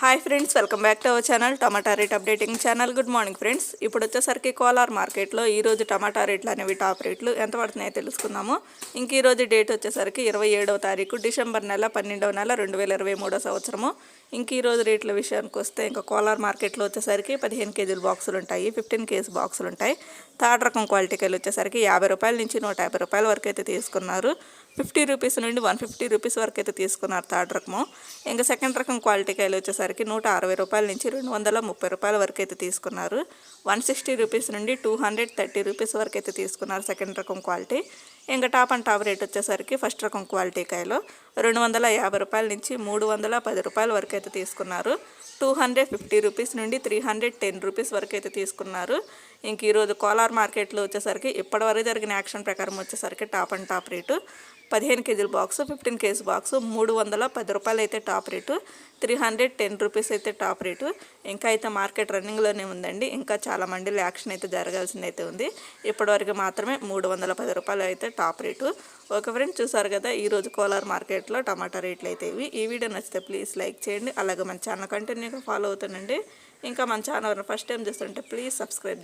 Hi friends welcome back to our channel tomato rate updating channel good morning friends ఇప్పుడు వచ్చేసరికి కోలార్ మార్కెట్లో ఈరోజు టమాటా రేట్లు అనేవి టాప్ రేట్లు. ఎంత పడుతున్నాయో తెలుసుకుందాము. ఇంక ఈరోజు డేట్ వచ్చేసరికి ఇరవై ఏడవ తారీఖు డిసెంబర్ నెల పన్నెండవ నెల రెండు వేల ఇరవై మూడో సంవత్సరము. ఇంక ఈరోజు రేట్ల విషయానికి వస్తే ఇంకా కోలార్ మార్కెట్లో వచ్చేసరికి పదిహేను కేజీల బాక్సులు ఉంటాయి ఫిఫ్టీన్ కేజీ బాక్సులు ఉంటాయి. థర్డ్ రకం క్వాలిటీకి వచ్చేసరికి యాభై రూపాయల నుంచి నూట యాభై రూపాయల వరకు అయితే తీసుకున్నారు. ఫిఫ్టీ రూపీస్ నుండి వన్ ఫిఫ్టీ రూపీస్ వరకు అయితే తీసుకున్నారు థర్డ్ రకము. ఇంకా సెకండ్ రకం క్వాలిటీకి వచ్చేసరికి వరకు నూట అరవై రూపాయల నుంచి రెండు వందల ముప్పై రూపాయల వరకు అయితే తీసుకున్నారు. వన్ సిక్స్టీ రూపీస్ నుండి టూ హండ్రెడ్ థర్టీ రూపీస్ వరకు అయితే తీసుకున్నారు సెకండ్ రకం క్వాలిటీ. ఇంకా టాప్ అండ్ టాప్ రేట్ వచ్చేసరికి ఫస్ట్ రకం క్వాలిటీ కాయలు రెండు వందల యాభై రూపాయల నుంచి మూడు వందల పది రూపాయల వరకు అయితే తీసుకున్నారు. టూ హండ్రెడ్ ఫిఫ్టీ రూపీస్ నుండి త్రీ హండ్రెడ్ టెన్ రూపీస్ వరకు అయితే తీసుకున్నారు. ఇంక ఈరోజు కోలార్ మార్కెట్లో వచ్చేసరికి ఇప్పటివరకు జరిగిన యాక్షన్ ప్రకారం వచ్చేసరికి టాప్ అండ్ టాప్ రేటు. పదిహేను కేజీల బాక్స్ ఫిఫ్టీన్ కేజీ బాక్స్ మూడు వందల పది రూపాయలు అయితే top rate. Three hundred ten rupees అయితే టాప్ రేటు. ఇంకా అయితే మార్కెట్ రన్నింగ్లోనే ఉందండి. ఇంకా చాలా మండీలు యాక్షన్ అయితే జరగాల్సింది అయితే ఉంది. ఇప్పటివరకు మాత్రమే మూడు వందల పది రూపాయలు అయితే టాప్ రేటు. ఒక ఫ్రెండ్ చూసారు కదా ఈరోజు కోలార్ మార్కెట్లో టమాటా రేట్లు అయితే ఇవి. ఈ వీడియో నచ్చితే ప్లీజ్ లైక్ చేయండి. అలాగే మన ఛానల్ కంటిన్యూగా ఫాలో అవుతానండి ఇంకా మన ఛానల్ ఫస్ట్ టైం చూస్తుంటే ప్లీజ్ సబ్స్క్రైబ్